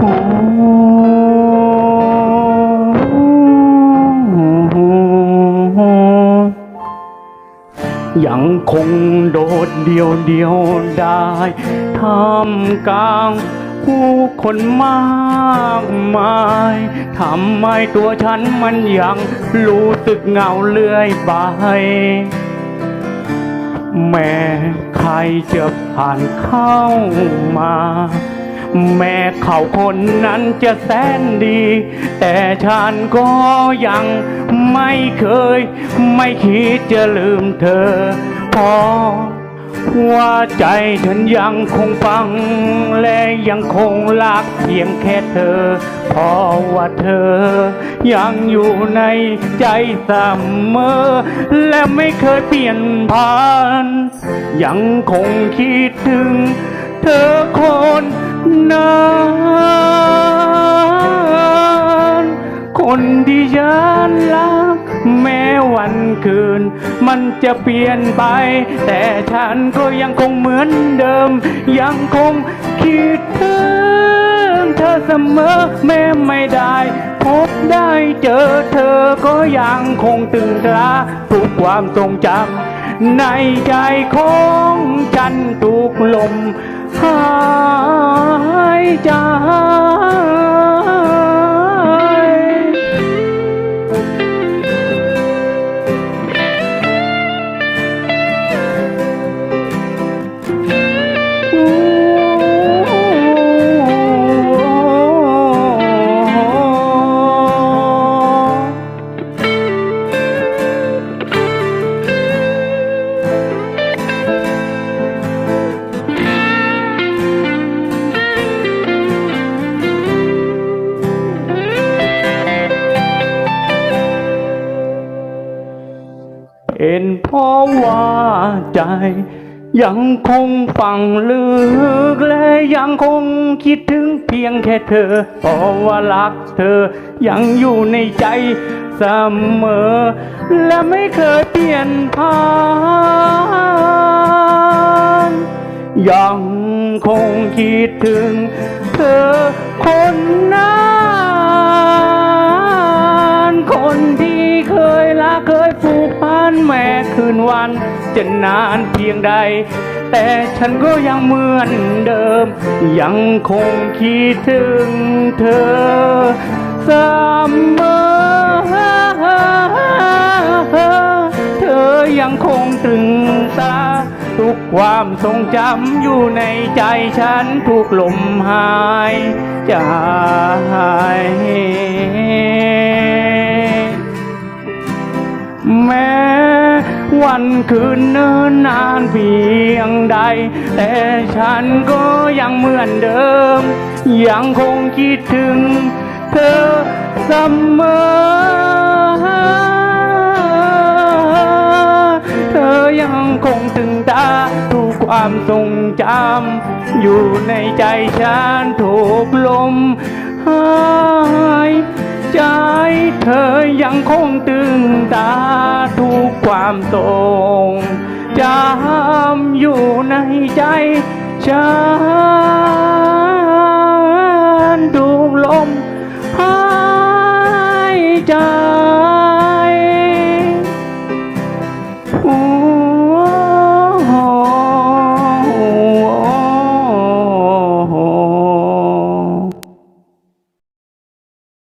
ยังคงโดดเดียวเดียวได้ท่ามกลางผู้คนมากมายทำไมตัวฉันมันยังรู้สึกเงาเลื่อยไป แม้ใครจะผ่านเข้ามา แม่เขาคนนั้นจะแสนดี แต่ฉันก็ยังไม่เคย ไม่คิดจะลืมเธอเพราะว่าใจฉันยังคงฟัง และยังคงรักเพียงแค่เธอ เพราะว่าเธอ ยังอยู่ในใจเสมอ และไม่เคยเปลี่ยนผ่าน ยังคงคิดถึง เธอคน นั้นคนที่ฉันรักแม้วันคืน มันจะเปลี่ยนไป แต่ฉันก็ยังคงเหมือนเดิม ยังคงคิดถึงเธอเสมอแม้ไม่ได้ พบได้เจอเธอก็ยังคงตึงตราทุกความทรงจำในใจของฉัน เป็นเพราะว่าใจ ยังคงฝังลึกและยังคงคิดถึงเพียงแค่เธอ เพราะว่ารักเธอ ยังอยู่ในใจเสมอ และไม่เคยเปลี่ยนผ่านยังคงคิดถึงเธอคน คืนวันจะนานเพียงใด แต่ฉันก็ยังเหมือนเดิม ยังคงคิดถึงเธอเสมอเธอยังคงตรึงตาทุกความทรงจำอยู่ในใจฉันทุกลมหายใจ วันคืนเนิ่นนานเพียงใด แต่ฉันก็ยังเหมือนเดิม ยังคงคิดถึงเธอเสมอ เธอยังคงตึงตาทุกความทรงจำอยู่ในใจฉันถูกลมหายใจเธอยังคงตึงตาทุก ความตรงจำอยู่ในใจฉัน